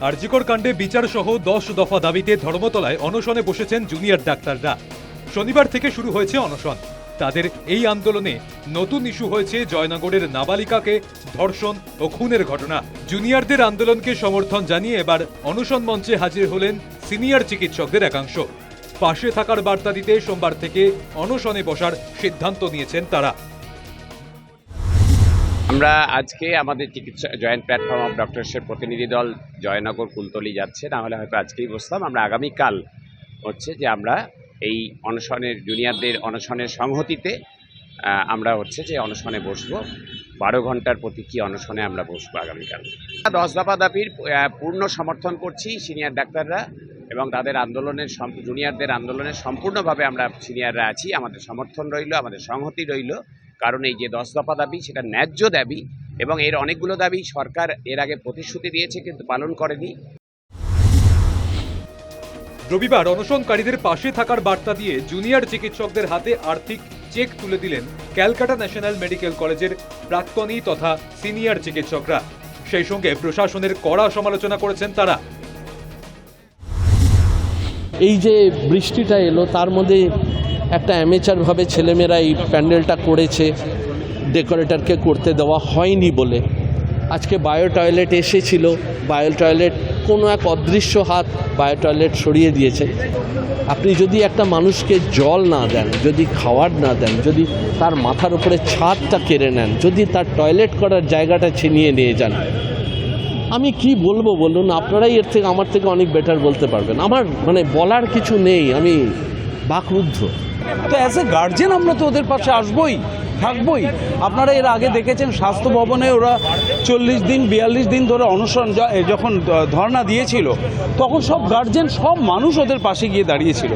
আরজিকর কাণ্ডে বিচার সহ দশ দফা দাবিতে ধর্মতলায় অনশনে বসেছেন জুনিয়র ডাক্তাররা। শনিবার থেকে শুরু হয়েছে অনশন। তাদের এই আন্দোলনে নতুন ইস্যু হয়েছে জয়নগরের নাবালিকাকে ধর্ষণ ও খুনের ঘটনা। জুনিয়রদের আন্দোলনকে সমর্থন জানিয়ে এবার অনশন মঞ্চে হাজির হলেন সিনিয়র চিকিৎসকদের একাংশ। পাশে থাকার বার্তা দিতে সোমবার থেকে অনশনে বসার সিদ্ধান্ত নিয়েছেন তারা। আমরা আজকে আমাদের চিকিৎসা জয়েন্ট প্ল্যাটফর্ম অফ ডক্টরসের প্রতিনিধি দল জয়নগর কুলতলি যাচ্ছে। না হলে হয়তো আজকেই বসতাম। আমরা আগামীকাল হচ্ছে যে আমরা এই অনশনের জুনিয়রদের অনশনের সংহতিতে আমরা হচ্ছে যে অনশনে বসবো। বারো ঘণ্টার প্রতীকী অনশনে আমরা বসবো আগামীকাল দশ দফা দাবির পূর্ণ সমর্থন করছি সিনিয়র ডাক্তাররা এবং তাদের আন্দোলনের জুনিয়রদের আন্দোলনের সম্পূর্ণভাবে আমরা সিনিয়ররা আছি। আমাদের সমর্থন রইল, আমাদের সংহতি রইল। কারণ এই যে দশ দফা দাবি সেটা ন্যায্য দাবি এবং এর অনেকগুলো দাবি সরকার এর আগে প্রতিশ্রুতি দিয়েছে কিন্তু পালন করেনি। রবিবার অনশনকারীদের পাশে থাকার বার্তা দিয়ে জুনিয়র চিকিৎসকদের হাতে আর্থিক চেক তুলে দিলেন ক্যালকাটা ন্যাশনাল মেডিকেল কলেজের প্রাক্তনী তথা সিনিয়র চিকিৎসকরা। সেই সঙ্গে প্রশাসনের কড়া সমালোচনা করেছেন তারা। এই যে বৃষ্টিটা এলো তার মধ্যে একটা অ্যামেচারভাবে ছেলেমেয়েরা এই প্যান্ডেলটা করেছে ডেকোরেটরকে করতে দেওয়া হয়নি বলে। আজকে বায়ো টয়লেট এসেছিল বায়ো টয়লেট কোনো এক অদৃশ্য হাত বায়ো টয়লেট সরিয়ে দিয়েছে। আপনি যদি একটা মানুষকে জল না দেন, যদি খাওয়ার না দেন, যদি তার মাথার উপরে ছাদটা কেড়ে নেন, যদি তার টয়লেট করার জায়গাটা ছিনিয়ে নিয়ে যান, আমি কি বলব বলুন? আপনারাই এর থেকে, আমার থেকে অনেক বেটার বলতে পারবেন। আমার মানে বলার কিছু নেই, আমি বাকরুদ্ধ। তো অ্যাজ এ গার্জেন আমরা তো ওদের পাশে আসবই, থাকবই। আপনারা এর আগে দেখেছেন, স্বাস্থ্য ভবনে ওরা চল্লিশ দিন, বিয়াল্লিশ দিন ধরে অনশন যখন ধর্না দিয়েছিল, তখন সব গার্জেন সব মানুষ ওদের পাশে গিয়ে দাঁড়িয়েছিল।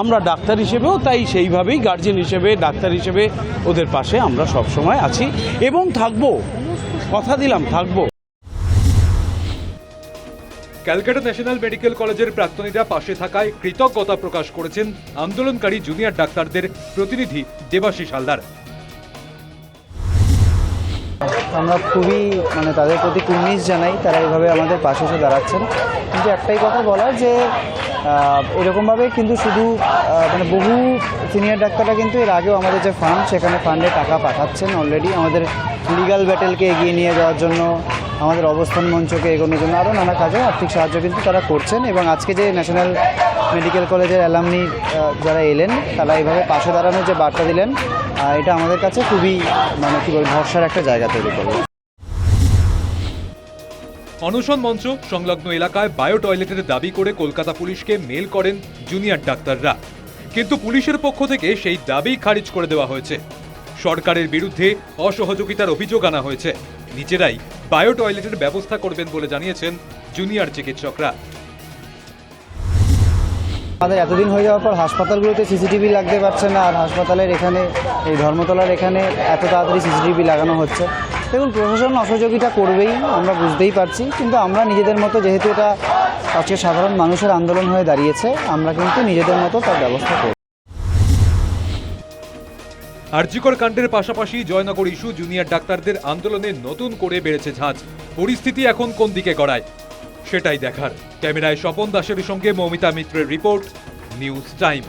আমরা ডাক্তার হিসেবেও তাই সেইভাবেই গার্জেন হিসেবে, ডাক্তার হিসেবে ওদের পাশে আমরা সব সময় আছি এবং থাকব। কথা দিলাম, থাকব। ক্যালকাটা ন্যাশনাল মেডিকেল কলেজের প্রাক্তনীরা পাশে থাকায় কৃতজ্ঞতা প্রকাশ করেছেন আন্দোলনকারী জুনিয়র ডাক্তারদের প্রতিনিধি দেবাশিস হালদার। আমরা খুবই মানে তাদের প্রতি কুর্নিশ জানাই, তারা এভাবে আমাদের পাশে এসে দাঁড়াচ্ছেন। কিন্তু একটাই কথা বলার যে এরকমভাবে কিন্তু শুধু মানে বহু সিনিয়র ডাক্তাররা কিন্তু এর আগেও আমাদের যে ফান্ড, সেখানে ফান্ডে টাকা পাঠাচ্ছেন অলরেডি আমাদের লিগাল ব্যাটেলকে এগিয়ে নিয়ে যাওয়ার জন্য, আমাদের অবস্থান মঞ্চকে এগোনোর জন্য আরও নানা কাজে আর্থিক সাহায্য কিন্তু তারা করছেন এবং আজকে যে ন্যাশনাল মেডিকেল কলেজের অ্যালামনি যারা এলেন, তারা এইভাবে পাশে দাঁড়ানোর যে বার্তা দিলেন আহ, এটা আমাদের কাছে খুবই মানে কী বলব ভরসার একটা জায়গা তৈরি করবে। অনশন মঞ্চ সংলগ্ন এলাকায় বায়ো টয়লেটের দাবি করে কলকাতা পুলিশকে মেল করেন জুনিয়র ডাক্তাররা। কিন্তু পুলিশের পক্ষ থেকে সেই দাবি খারিজ করে দেওয়া হয়েছে। সরকারের বিরুদ্ধে অসহযোগিতার অভিযোগ আনা হয়েছে। নিজেরাই বায়ো টয়লেটের ব্যবস্থা করবেন বলে জানিয়েছেন জুনিয়র চিকিৎসকরা। আমাদের এতদিন হয়ে যাওয়ার পর হাসপাতালগুলোতে সিসিটিভি লাগতে পারছে না, আর হাসপাতালের এখানে, এই ধর্মতলার এখানে এত তাড়াতাড়ি সিসিটিভি লাগানো হচ্ছে। দেখুন, প্রশাসন অসহযোগিতা করবেই, আমরা বুঝতেই পারছি, কিন্তু আমরা নিজেদের মতো, যেহেতু এটা আজকে সাধারণ মানুষের আন্দোলন হয়ে দাঁড়িয়েছে, আমরা কিন্তু নিজেদের মতো তার ব্যবস্থা করব। আরজিকর কাণ্ডের পাশাপাশি জয়নগর ইস্যু জুনিয়র ডাক্তারদের আন্দোলনে নতুন করে বেড়েছে ঝাঁজ। পরিস্থিতি এখন কোন দিকে গড়ায়? সেটাই দেখার। ক্যামেরায় স্বপন দাসের সঙ্গে মৌমিতা মিত্রের রিপোর্ট নিউজ টাইম।